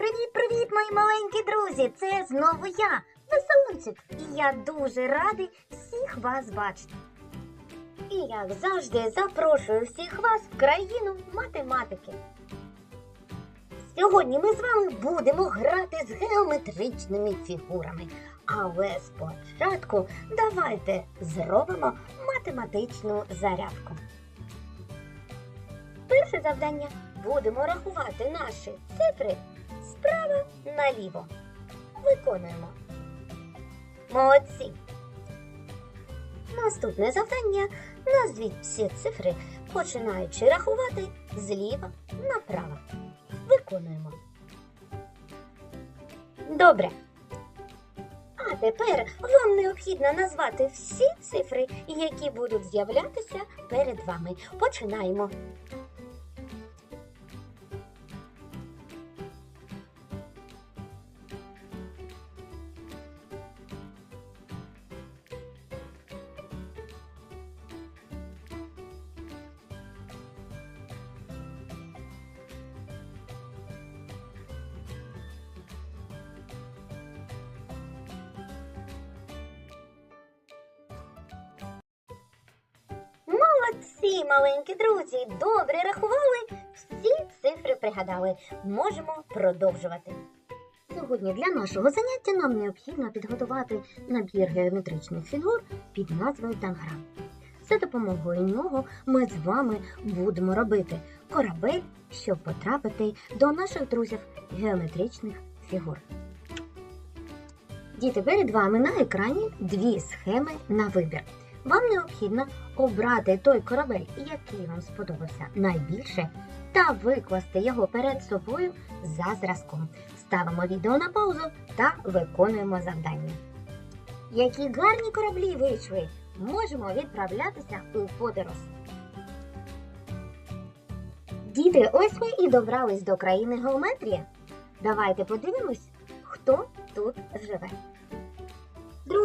Привіт-привіт, мої маленькі друзі! Це знову я, Веселунчик, і я дуже радий всіх вас бачити. І як завжди запрошую всіх вас в країну математики. Сьогодні ми з вами будемо грати з геометричними фігурами. Але спочатку давайте зробимо математичну зарядку. Перше завдання будемо рахувати наші цифри справа наліво. Виконуємо. Молодці. Наступне завдання назвіть всі цифри, починаючи рахувати зліва направо. Виконуємо. Добре. А тепер вам необхідно назвати всі цифри, які будуть з'являтися перед вами. Починаємо. Молодці, маленькі друзі, добре рахували, всі цифри пригадали. Можемо продовжувати. Сьогодні для нашого заняття нам необхідно підготувати набір геометричних фігур під назвою Танграм. За допомогою нього ми з вами будемо робити корабель, щоб потрапити до наших друзів геометричних фігур. Діти, перед вами на екрані дві схеми на вибір. Вам необхідно обрати той корабель, який вам сподобався найбільше, та викласти його перед собою за зразком. Ставимо відео на паузу та виконуємо завдання. Які гарні кораблі вийшли! Можемо відправлятися у подорож. Діти, ось ми і добрались до країни геометрії. Давайте подивимось, хто тут живе.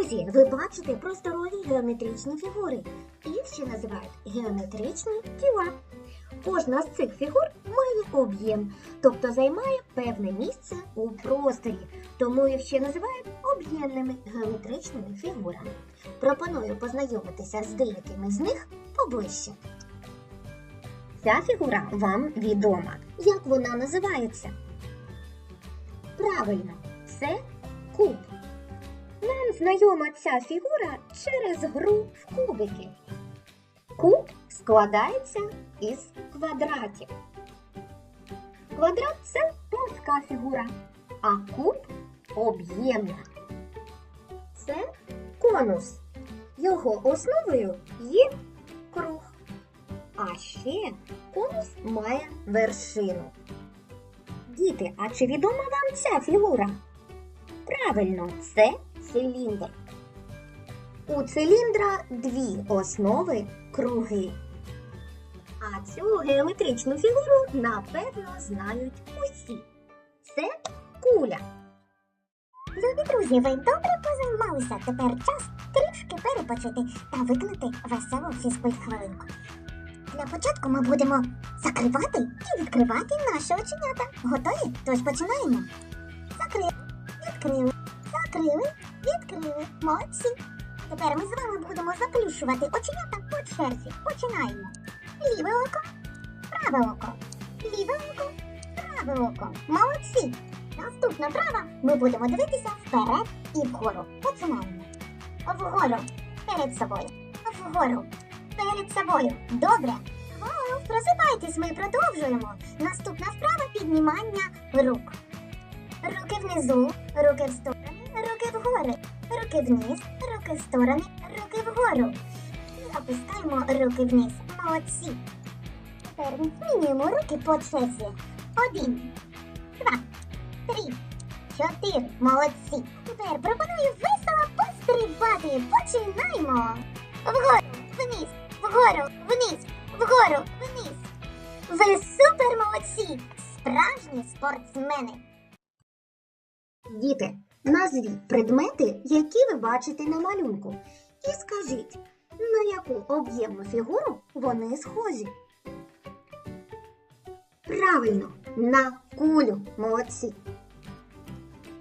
Друзі, ви бачите просторові геометричні фігури. Їх ще називають геометричні тіла. Кожна з цих фігур має об'єм, тобто займає певне місце у просторі, тому їх ще називають об'ємними геометричними фігурами. Пропоную познайомитися з деякими з них поближче. Ця фігура вам відома. Як вона називається? Правильно, це куб. Нам знайома ця фігура через гру в кубики. Куб складається із квадратів. Квадрат це плоска фігура, а куб об'ємна. Це конус. Його основою є круг. А ще конус має вершину. Діти, а чи відома вам ця фігура? Правильно, це циліндр. У циліндра дві основи круги. А цю геометричну фігуру напевно знають усі. Це куля. Любі друзі, ви добре позаймалися. Тепер час трішки перепочити та виконати веселу фізкульт-хвилинку. Для початку ми будемо закривати і відкривати наші оченята. Готові? Тож починаємо. Закрили, відкрили, закрили, відкрили. Молодці. Тепер ми з вами будемо заплющувати оченята по черзі. Починаємо. Ліве око, праве око, ліве око, праве око. Молодці. Наступна права ми будемо дивитися вперед і вгору. Починаємо. Вгору. Перед собою. Вгору. Перед собою. Добре. О, просипайтесь, ми продовжуємо. Наступна вправа піднімання рук. Руки внизу, руки в сторони, вгору, руки вниз, руки в сторони, руки вгору. І опускаємо руки вниз. Молодці. Тепер змінюємо руки по черзі. Один, два, три, чотири. Молодці. Тепер пропоную весело пострибати. Починаємо. Вгору, вниз, вгору, вниз, вгору, вниз. Ви супер молодці! Справжні спортсмени. Діти, назвіть предмети, які ви бачите на малюнку. І скажіть, на яку об'ємну фігуру вони схожі. Правильно, на кулю. Молодці.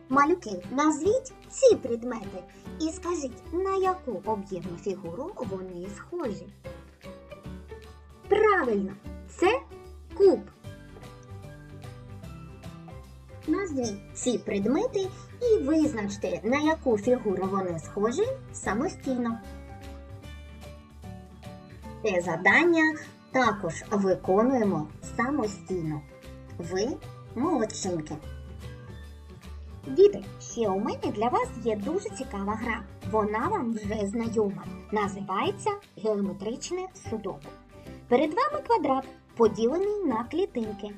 Малюки, назвіть ці предмети і скажіть, на яку об'ємну фігуру вони схожі. Правильно, це куб. Назвіть ці предмети і визначте, на яку фігуру вони схожі самостійно. Це завдання також виконуємо самостійно. Ви молодчинки. Діти, ще у мене для вас є дуже цікава гра. Вона вам вже знайома. Називається геометричне судоку. Перед вами квадрат, поділений на клітинки.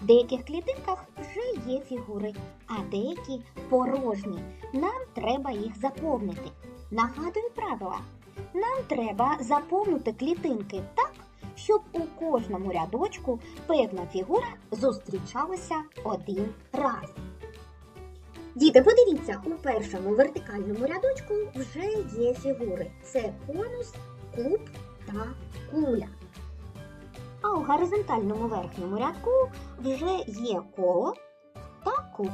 В деяких клітинках вже є фігури, а деякі порожні. Нам треба їх заповнити. Нагадую правила. Нам треба заповнити клітинки так, щоб у кожному рядочку певна фігура зустрічалася один раз. Діти, подивіться, у першому вертикальному рядочку вже є фігури. Це конус, куб та куля. А у горизонтальному верхньому рядку вже є коло та куб.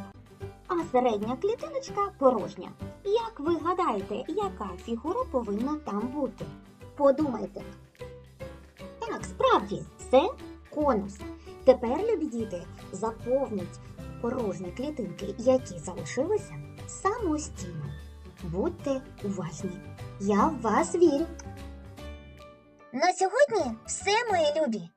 А середня клітиночка порожня. Як ви гадаєте, яка фігура повинна там бути? Подумайте. Так, справді, це конус. Тепер, любі діти, заповніть порожні клітинки, які залишилися самостійно. Будьте уважні. Я в вас вірю. На сьогодні все, мої любі.